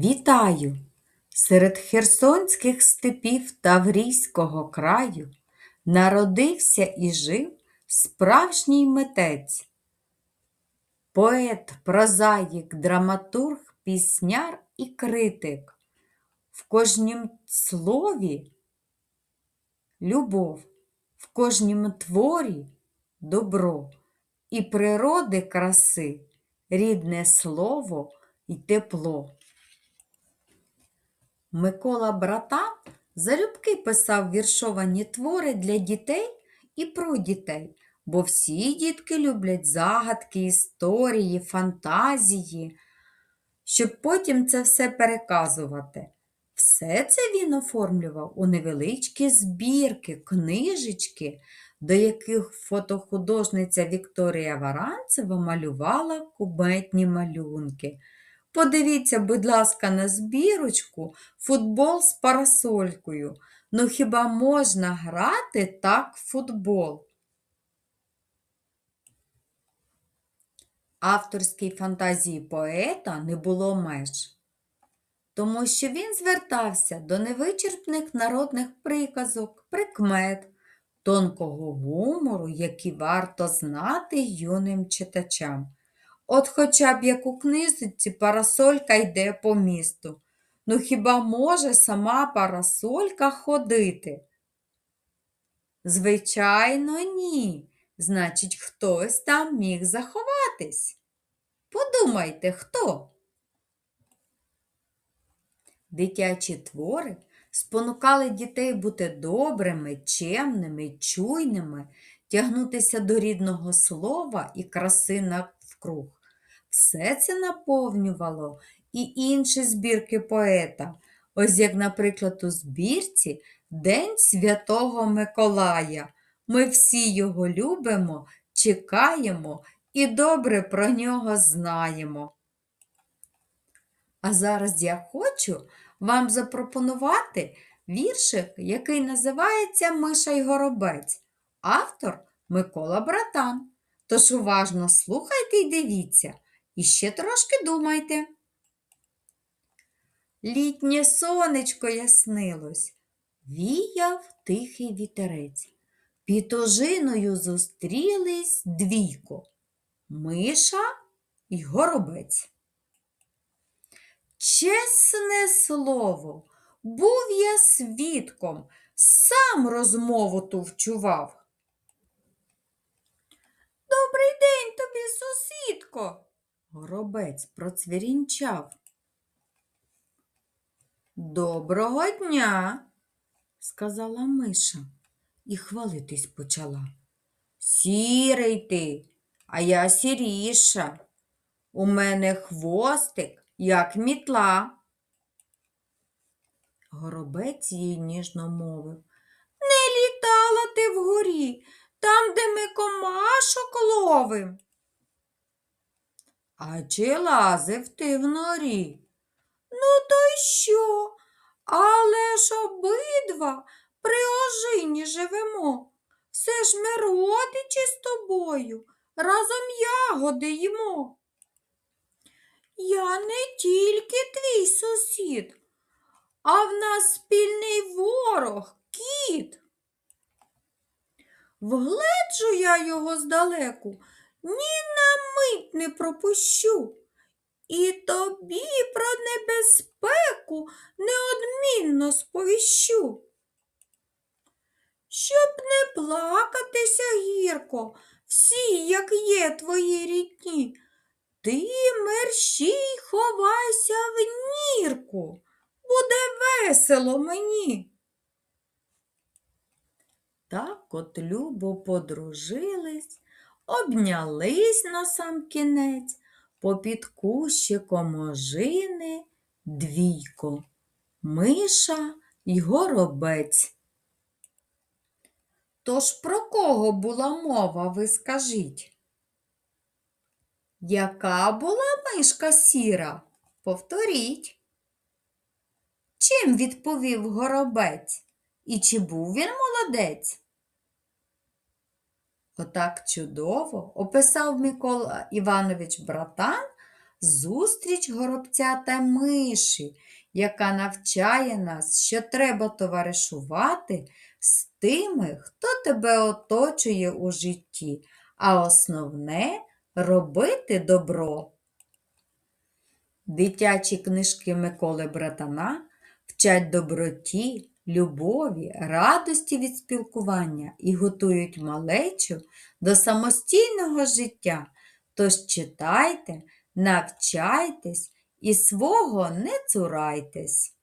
Вітаю! Серед херсонських степів Таврійського краю народився і жив справжній митець, поет, прозаїк, драматург, пісняр і критик. В кожнім слові любов, в кожнім творі добро і природи краси, рідне слово й тепло. Микола Братан залюбки писав віршовані твори для дітей і про дітей, бо всі дітки люблять загадки, історії, фантазії, щоб потім це все переказувати. Все це він оформлював у невеличкі збірки, книжечки, до яких фотохудожниця Вікторія Варанцева малювала куметні малюнки. Подивіться, будь ласка, на збірочку футбол з парасолькою. Ну хіба можна грати так в футбол? Авторській фантазії поета не було меж, тому що він звертався до невичерпних народних приказок, прикмет, тонкого гумору, які варто знати юним читачам. От хоча б як у книжці парасолька йде по місту. Ну хіба може сама парасолька ходити? Звичайно, ні. Значить, хтось там міг заховатись. Подумайте, хто? Дитячі твори спонукали дітей бути добрими, чемними, чуйними, тягнутися до рідного слова і краси навкруг. Все це наповнювало і інші збірки поета, ось як, наприклад, у збірці День Святого Миколая. Ми всі його любимо, чекаємо і добре про нього знаємо. А зараз я хочу вам запропонувати віршик, який називається Миша й горобець. Автор Микола Братан. Тож уважно слухайте й дивіться, і ще трошки думайте. Літнє сонечко яснилось, віяв тихий вітерець. Під ожиною зустрілись двійко Миша й горобець. Чесне слово, був я свідком, сам розмову ту вчував. Добрий день тобі, сусідко. Горобець процвірінчав. Доброго дня, сказала Миша і хвалитись почала. Сірий ти, а я сіріша. У мене хвостик, як мітла. Горобець їй ніжно мовив. Не літала ти вгорі, там, де ми комашок ловим. А чи лазив ти в норі? Ну, то й що? Але ж обидва при ожині живемо. Все ж ми родичі з тобою, разом ягоди їмо. Я не тільки твій сусід, а в нас спільний ворог, кіт. Вгледжу я його здалеку, ні на мить не пропущу. І тобі про небезпеку неодмінно сповіщу. Щоб не плакатися гірко, всі, як є твої рідні, ти мерщій ховайся в нірку, буде весело мені. Так от любо подружились, обнялись на сам кінець, попід кущиком ожини двійко, миша й горобець. Тож про кого була мова, ви скажіть? Яка була мишка сіра? Повторіть. Чим відповів горобець? І чи був він молодець? Отак чудово описав Микола Іванович Братан Зустріч горобця та миші, яка навчає нас, що треба товаришувати з тими, хто тебе оточує у житті, а основне робити добро. Дитячі книжки Миколи Братана вчать доброті, любові, радості від спілкування і готують малечу до самостійного життя. Тож читайте, навчайтесь і свого не цурайтесь.